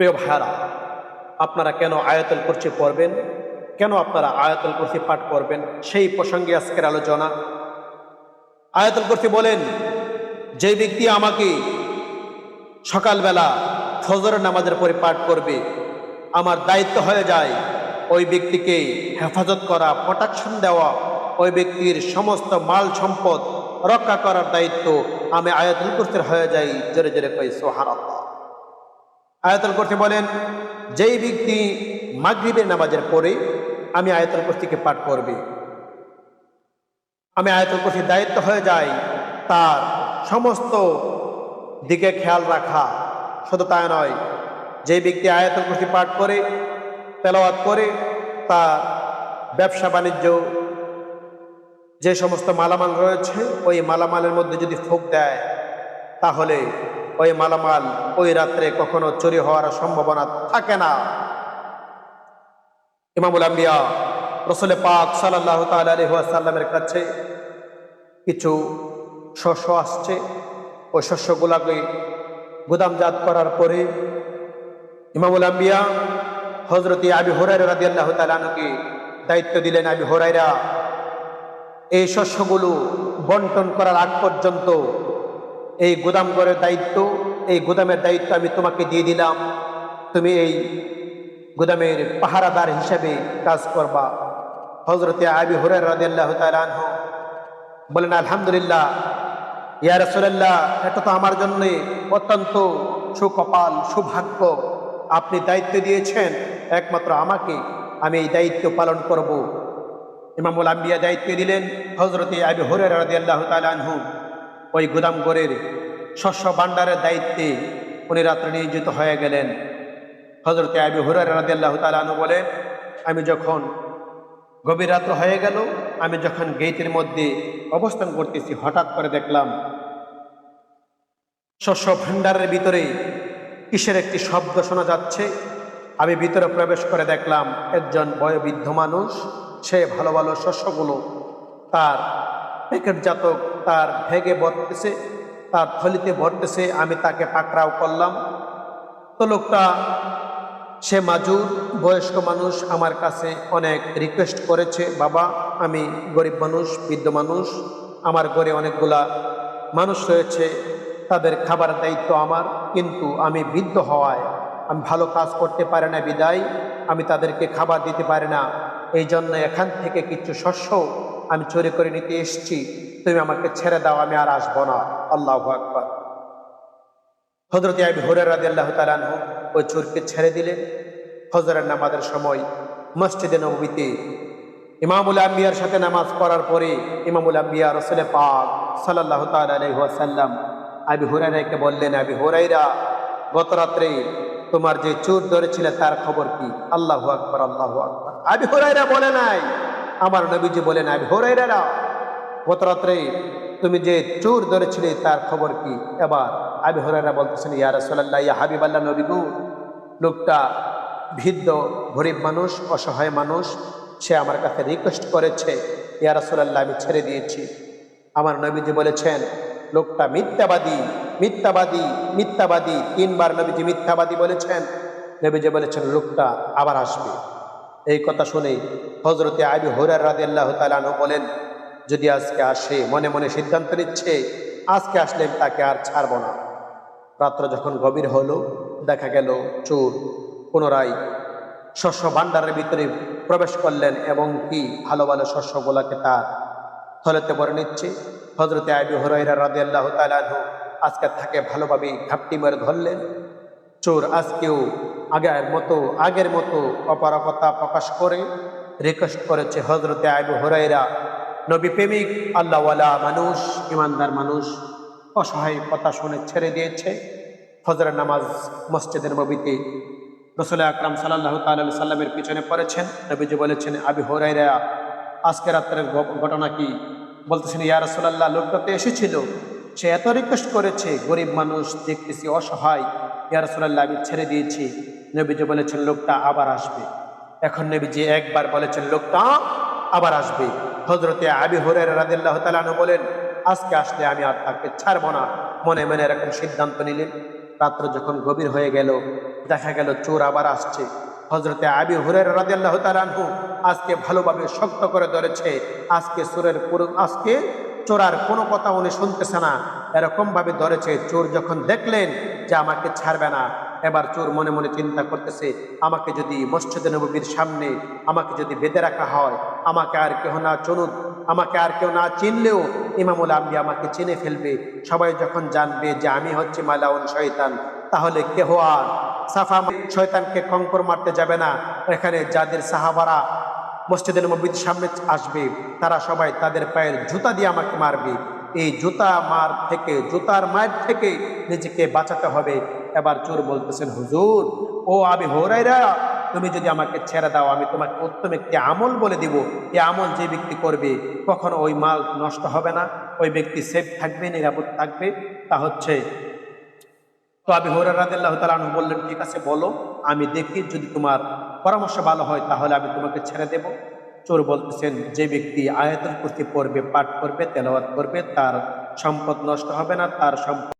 প্রিয় ভাইয়ারা, আপনারা কেন আয়াতুল কুরসি পড়বেন? কেন আপনারা আয়াতুল কুরসি পাঠ করবেন? সেই প্রসঙ্গে আজকের আলোচনা। আয়াতুল কুরসি বলেন, যে ব্যক্তি আমাকে সকালবেলা ফজর নামাজের পরে পাঠ করবে, আমার দায়িত্ব হয়ে যায় ওই ব্যক্তিকে হেফাজত করা প্রোটেকশন দেওয়া, ওই ব্যক্তির সমস্ত মাল সম্পদ রক্ষা করার দায়িত্ব আমি আয়াতুল কুরসির হয়ে যাই, জোরে জোরে কই সোহারাল্লাহ আয়াতুল কুরসি বলেন, যেই ব্যক্তি মাগরিবের নামাজের পরে আমি আয়াতুল কুরসিকে পাঠ করবে, আমি আয়াতুল কুরসির দায়িত্ব হয়ে যাই, তার সমস্ত দিকে খেয়াল রাখা শুধু তাই নয় যে ব্যক্তি আয়াতুল কুরসি পাঠ করে, তেলাওয়াত করে তা ব্যবসা বাণিজ্য, যে সমস্ত মালামাল রয়েছে, ওই মালামালের মধ্যে যদি ফুক দেয়, তাহলে ওই মালামাল ওই রাত্রে কখনো চুরি হওয়ার সম্ভাবনা থাকে না। ইমামুল আম্বিয়া, রসুল পাক সাল্লাহ তাল্লামের কাছে কিছু শস্য আসছে। ওই শস্যগুলাকে গুদামজাত করার পরে ইমামুল আম্বিয়া হজরতি আবি হরাই রাদি আল্লাহ তালানুকে দায়িত্ব দিলেন, আবি হরাইরা এই শস্যগুলো বন্টন করার আগ পর্যন্ত এই গুদাম ঘরের দায়িত্ব, এই গুদামের দায়িত্ব আমি তোমাকে দিয়ে দিলাম। তুমি এই গুদামের পাহারাদার হিসেবে কাজ করবা। হজরতে আবি আল্লাহ তালানহ বলেন, আলহামদুলিল্লাহ, ইয়া রসুল্লাহ এটা তো আমার জন্য অত্যন্ত সুকপাল, সৌভাগ্য। আপনি দায়িত্ব দিয়েছেন, একমাত্র আমাকে আমি এই দায়িত্ব পালন করব। ইমামুল আম্বিয়া দায়িত্ব দিলেন হজরতে আবি হরের রাদি আল্লাহ তালহু ওই গুদামগড়ের শস্য ভাণ্ডারের দায়িত্বে উনি রাত্রে নিয়োজিত হয়ে গেলেন। হজরতে আবি হরের তালহু বলেন আমি যখন গভীর রাত্র হয়ে গেল, আমি যখন গেটের মধ্যে অবস্থান করতেছি, হঠাৎ করে দেখলাম শস্য ভাণ্ডারের ভিতরে কিসের একটি শব্দ শোনা যাচ্ছে। আমি ভিতরে প্রবেশ করে দেখলাম, একজন বয়োবৃদ্ধ মানুষ, সে ভালো ভালো শস্যগুলো তার প্যাকেটজাতক তার ভেগে ভরতেছে তার থলিতে ভরতেছে, আমি তাকে পাকড়াও করলাম। তো লোকটা, সে মাজুর, বয়স্ক মানুষ, আমার কাছে অনেক রিকোয়েস্ট করেছে, বাবা, আমি গরিব মানুষ, বৃদ্ধ মানুষ, আমার ঘরে অনেকগুলা মানুষ রয়েছে, তাদের খাবার দায়িত্ব আমার, কিন্তু আমি বৃদ্ধ হওয়ায় আমি ভালো কাজ করতে পারি না, বিদায়, আমি তাদেরকে খাবার দিতে পারি না এই জন্য এখান থেকে কিছু শস্য আমি চুরি করে নিতে এসছি। তুমি আমাকে ছেড়ে দাও, আমি আর আসব না। আল্লাহ আকবর। হজরত আবি হরের রাজি আল্লাহ তালানহ ওই চোরকে ছেড়ে দিলেন। হজরের নামাজের সময় মসজিদে নবীতে ইমামুল আম্বিয়ার সাথে নামাজ পড়ার পরে ইমামুল আম্বিয়া রসুল পাক সাল্লাহ তাল্লাম আবি হুরাইরাকে বললেন, আবি হুরাইরা গত রাত্রে তোমার যে চোর ধরেছিল তার খবর কি? আল্লাহ আকবর আল্লাহ আকবর। আবি হুরাইরা বলে নাই আমার নবীজি বলেন আবি হুরাইরা গত রাত্রে তুমি যে চোর ধরেছিলে, তার খবর কি? এবার আবি হরারা বলতেছেন, ইয়া রসোল্লাহ ইয়া হাবিব আল্লাহ নবীগু লোকটা ভিদ্ধ, গরিব মানুষ, অসহায় মানুষ, সে আমার কাছে রিকোয়েস্ট করেছে, ইয়া আমি ছেড়ে দিয়েছি। আমার নবীজি বলেছেন, লোকটা মিথ্যাবাদী মিথ্যাবাদী মিথ্যাবাদী। তিনবার নবীজি মিথ্যাবাদী বলেছেন। নবীজি বলেছেন, লোকটা আবার আসবে। এই কথা শুনে হজরতে আবি হরার রাজি আল্লাহ তালানু বলেন, যদি আজকে আসে, মনে মনে সিদ্ধান্ত নিচ্ছে, আজকে আসলে তাকে আর ছাড়ব না। রাত্র যখন গভীর হলো, দেখা গেল চোর পুনরায় শস্য ভাণ্ডারের ভিতরে প্রবেশ করলেন এবং কি ভালো ভালো শস্যগুলাকে তার থলেতে ভরে নিচ্ছে। হজরতে আবি হরাইরা রাদে আল্লাহ আজকে তাকে ভালোভাবে ঘাপটি মেরে ধরলেন। চোর আজকেও আগের মতো আগের মতো অপারকতা প্রকাশ করে রিকোয়েস্ট করেছে হজরতে আবু হরাইরা নবী প্রেমিক আল্লাহওয়ালা মানুষ, ইমানদার মানুষ, অসহায় কথা শুনে ছেড়ে দিয়েছে। ফজরের নামাজ মসজিদের নবীতে রসুল আকরাম সাল্লাহ তাল্লাহ সাল্লামের পিছনে পড়েছেন। নবীজি বলেছেন, আবি হরাইরা আজকে রাত্রের ঘটনা কি? বলতেছেন, ইয়া রসুল্লাহ লোকটা তো এসেছিল, সে এত রিকোয়েস্ট করেছে, গরিব মানুষ দেখতেছি অসহায়। ইয়া রসুল্লাহ আমি ছেড়ে দিয়েছি। নবীজি বলেছেন, লোকটা আবার আসবে। এখন নবীজি একবার বলেছেন, লোকটা আবার আসবে। হজরতে আবি হরের রাদিল্লাহ তালানু বলেন, আজকে আসলে আমি আর তাকে ছাড়বো না। মনে মনে এরকম সিদ্ধান্ত নিলেন। রাত্র যখন গভীর হয়ে গেল, দেখা গেল চোর আবার আসছে। হজরতে আবি হুরের রাদিয়াল্লাহু তাআলাহু আজকে ভালোভাবে শক্ত করে ধরেছে, আজকে চোরের পুরো আজকে চোরার কোনো কথা উনি শুনতেছে না। এরকমভাবে ধরেছে। চোর যখন দেখলেন যে আমাকে ছাড়বে না এবার চোর মনে মনে চিন্তা করতেছে, আমাকে যদি মসজিদ নবীর সামনে আমাকে যদি বেঁধে রাখা হয়, আমাকে আর কেউ না চলুন আমাকে আর কেউ না চিনলেও ইমামুল আম্বি আমাকে চিনে ফেলবে। সবাই যখন জানবে যে আমি হচ্ছে মালাউন শয়তান, তাহলে কেহ আর সাফা শয়তানকে কঙ্কর মারতে যাবে না। এখানে যাদের সাহাবারা মসজিদের নবীর সামনে আসবে, তারা সবাই তাদের পায়ের জুতা দিয়ে আমাকে মারবে। এই জুতা মার থেকে, জুতার মায়ের থেকে নিজেকে বাঁচাতে হবে। এবার চোর বলতেছেন, হুজুর, ও আমি হোরাইরা তুমি যদি আমাকে ছেড়ে দাও, আমি তোমাকে উত্তম একটি আমল বলে দিব। এই আমল যে ব্যক্তি করবে, কখনো ওই মাল নষ্ট হবে না। ওই ব্যক্তি সেফ থাকবে, নিরাপদ থাকবে। তা হচ্ছে, তো আবি হৌরা রাদিল্লাহ তালু বললেন, ঠিক আছে, বলো, আমি দেখি যদি তোমার পরামর্শ ভালো হয়, তাহলে আমি তোমাকে ছেড়ে দেব। চোর বলতেছেন, যে ব্যক্তি আয়াতুল কুরসি পড়বে, পাঠ করবে, তেলাওয়াত করবে, তার সম্পদ নষ্ট হবে না, তার সম্পদ